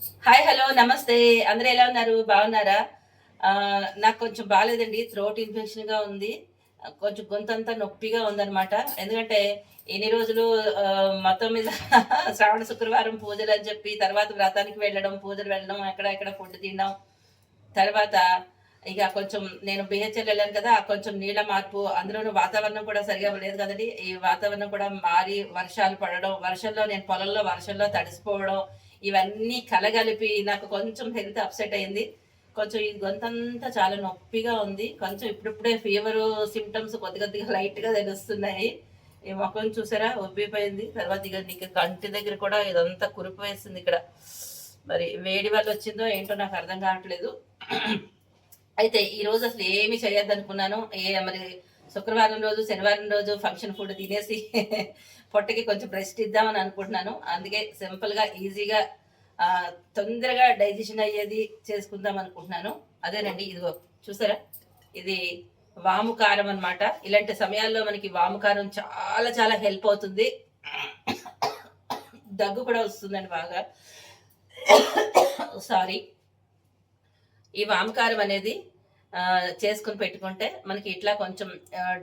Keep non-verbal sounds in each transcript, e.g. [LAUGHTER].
Hi hello నమస్తే. అందరూ ఎలా ఉన్నారు? బాగున్నారా? ఆ, నాకు కొంచెం బాగాలేదండి. థ్రోట్ ఇన్ఫెక్షన్గా ఉంది. కొంచెం గొంతంతా నొప్పిగా ఉందన్నమాట. ఎందుకంటే ఎన్ని రోజులు మొత్తం మీద [LAUGHS] శ్రావణ శుక్రవారం పూజలు అని చెప్పి తర్వాత వ్రతానికి వెళ్ళడం పూజలు వెళ్ళడం ఎక్కడ ఎక్కడ ఫుడ్ తినడం తర్వాత ఇక కొంచెం నేను బిహెచ్ఎల్ వెళ్ళాను కదా కొంచెం నీళ్ళ మార్పు అందులోనూ వాతావరణం కూడా సరిగా లేదు కదండి. ఈ వాతావరణం కూడా మారి వర్షాలు పడడం వర్షంలో నేను పొలంలో వర్షంలో తడిసిపోవడం ఇవన్నీ కలగలిపి నాకు కొంచెం హెల్త్ అప్సెట్ అయింది. కొంచెం ఈ గొంతంతా చాలా నొప్పిగా ఉంది. కొంచెం ఇప్పుడిప్పుడే ఫీవర్ సిమ్టమ్స్ కొద్ది కొద్దిగా లైట్గా తెలుస్తున్నాయి. ఈ ముఖం చూసారా? ఉబ్బిపోయింది తర్వాత ఇక నీకు కంటి దగ్గర కూడా ఇదంతా కురుపు వేసింది ఇక్కడ. మరి వేడి వల్ల వచ్చిందో ఏంటో నాకు అర్థం కావట్లేదు. [CLEARS THROAT] అయితే ఈ రోజు అసలు ఏమి చేయొద్దనుకున్నాను. ఏ మరి శుక్రవారం రోజు శనివారం రోజు ఫంక్షన్ ఫుడ్ తినేసి పొట్టకి కొంచెం రెస్ట్ ఇద్దామని అనుకుంటున్నాను. అందుకే సింపుల్గా ఈజీగా తొందరగా డైజెషన్ అయ్యేది చేసుకుందాం అనుకుంటున్నాను. అదేనండి ఇదిగో చూసారా? ఇది వాము కారం అనమాట ఇలాంటి సమయాల్లో మనకి వాము కారం చాలా చాలా హెల్ప్ అవుతుంది. దగ్గు కూడా వస్తుందండి బాగా. సారీ. ఈ వామకారం అనేది చేసుకుని పెట్టుకుంటే మనకి ఇట్లా కొంచెం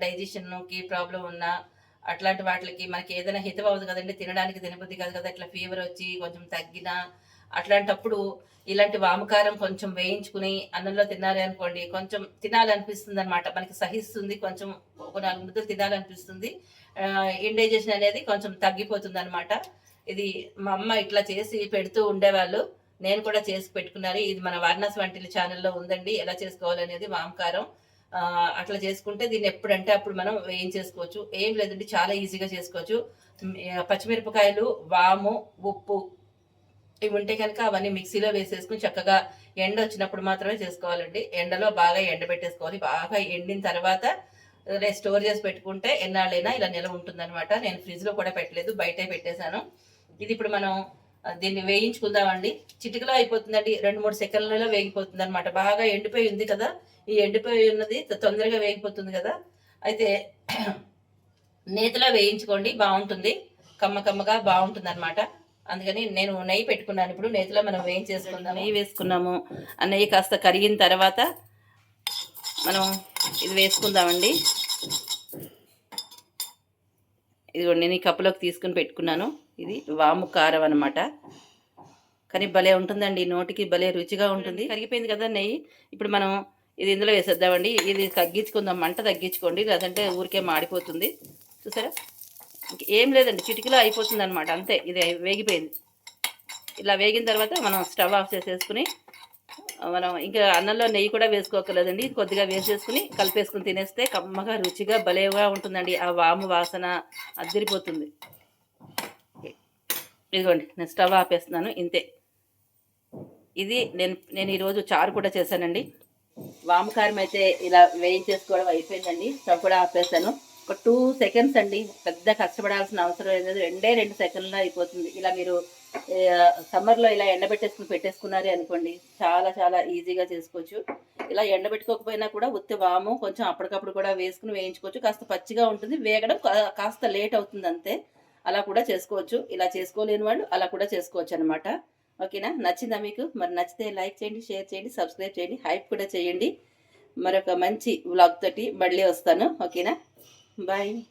డైజెషన్కి ప్రాబ్లం ఉన్నా అట్లాంటి వాటికి మనకి ఏదైనా హితం అవ్వదు కదండి తినడానికి తినబుద్ధి కాదు కదా ఇట్లా ఫీవర్ వచ్చి కొంచెం తగ్గినా అట్లాంటప్పుడు ఇలాంటి వామకారం కొంచెం వేయించుకుని అన్నంలో తినాలి అనుకోండి కొంచెం తినాలనిపిస్తుంది అనమాట మనకి సహిస్తుంది కొంచెం ఒక నాలుగు ముద్దలు తినాలనిపిస్తుంది. ఇండైజెషన్ అనేది కొంచెం తగ్గిపోతుంది అనమాట ఇది మా అమ్మ ఇట్లా చేసి పెడుతూ ఉండేవాళ్ళు. నేను కూడా చేసి పెట్టుకున్నాను. ఇది మన వారణాసి వంటిల ఛానల్లో ఉందండి. ఎలా చేసుకోవాలనేది వామకారం అట్లా చేసుకుంటే దీన్ని ఎప్పుడంటే అప్పుడు మనం వేయించేసుకోవచ్చు ఏం లేదండి చాలా ఈజీగా చేసుకోవచ్చు. పచ్చిమిరపకాయలు వాము ఉప్పు ఇవి ఉంటే కనుక అవన్నీ మిక్సీలో వేసేసుకుని చక్కగా ఎండ వచ్చినప్పుడు మాత్రమే చేసుకోవాలండి. ఎండలో బాగా ఎండబెట్టేసుకోవాలి బాగా ఎండిన తర్వాత స్టోర్ చేసి పెట్టుకుంటే ఎన్నాళ్ళైనా ఇలా నిల్వ ఉంటుందన్నమాట. నేను ఫ్రిడ్జ్లో కూడా పెట్టలేదు బయటే పెట్టేశాను. ఇది ఇప్పుడు మనం దీన్ని వేయించుకుందామండి. చిటికలో అయిపోతుందండి. రెండు మూడు సెకండ్లలో వేగిపోతుంది అనమాట బాగా ఎండిపోయి ఉంది కదా. ఈ ఎండిపోయి ఉన్నది తొందరగా వేగిపోతుంది కదా. అయితే [CLEARS THROAT] నేతిలో వేయించుకోండి. బాగుంటుంది. కమ్మ కమ్మగా బాగుంటుంది అనమాట అందుకని నేను నెయ్యి పెట్టుకున్నాను. ఇప్పుడు నేతిలో మనం వేయించేసుకుందాం నెయ్యి వేసుకున్నాము. ఆ నెయ్యి కాస్త కరిగిన తర్వాత మనం ఇది వేసుకుందామండి. ఇదిగోండి నేను ఈ కప్పులోకి తీసుకుని పెట్టుకున్నాను. ఇది వాము కారం అనమాట కానీ భలే ఉంటుందండి. నోటికి భలే రుచిగా ఉంటుంది. కరిగిపోయింది కదా నెయ్యి? ఇప్పుడు మనం ఇది ఇందులో వేసేద్దామండి. ఇది తగ్గించుకుందాం. మంట తగ్గించుకోండి. లేదంటే ఊరికే మాడిపోతుంది. చూసారా? ఏం లేదండి. చిటికలో అయిపోతుంది అనమాట అంతే. ఇది వేగిపోయింది. ఇలా వేగిన తర్వాత మనం స్టవ్ ఆఫ్ చేసేసుకుని మనం ఇంకా అన్నంలో నెయ్యి కూడా వేసుకోకలేదండి కొద్దిగా వేసేసుకుని కలిపేసుకుని తినేస్తే కమ్మగా రుచిగా భలేగా ఉంటుందండి. ఆ వాము వాసన అద్దరిపోతుంది ఇదిగోండి నేను స్టవ్ ఆపేస్తున్నాను. ఇంతే. ఇది నేను నేను ఈరోజు చారు కూడా చేశానండి. వామకారం అయితే ఇలా వేయించేసుకోవడం అయిపోయిందండి. స్టవ్ కూడా ఆపేసాను ఒక టూ సెకండ్స్ అండి. పెద్ద కష్టపడాల్సిన అవసరం లేదు. రెండే రెండు సెకండ్లో అయిపోతుంది. ఇలా మీరు సమ్మర్లో ఇలా ఎండబెట్టేసుకుని పెట్టేసుకున్నారే అనుకోండి చాలా చాలా ఈజీగా చేసుకోవచ్చు. ఇలా ఎండబెట్టుకోకపోయినా కూడా ఉత్తి వాము కొంచెం అప్పటికప్పుడు కూడా వేసుకుని వేయించుకోవచ్చు. కాస్త పచ్చిగా ఉంటుంది వేగడం కా- కాస్త లేట్ అవుతుంది అంతే. అలా కూడా చేసుకోవచ్చు. ఇలా చేసుకోలేని వాళ్ళు అలా కూడా చేసుకోవచ్చు అనమాట ఓకేనా? నచ్చిందా మీకు? మరి నచ్చితే లైక్ చేయండి షేర్ చేయండి సబ్స్క్రైబ్ చేయండి హైప్ కూడా చేయండి. మరొక మంచి వ్లాగ్ తోటి మళ్ళీ వస్తాను. ఓకేనా? బాయ్.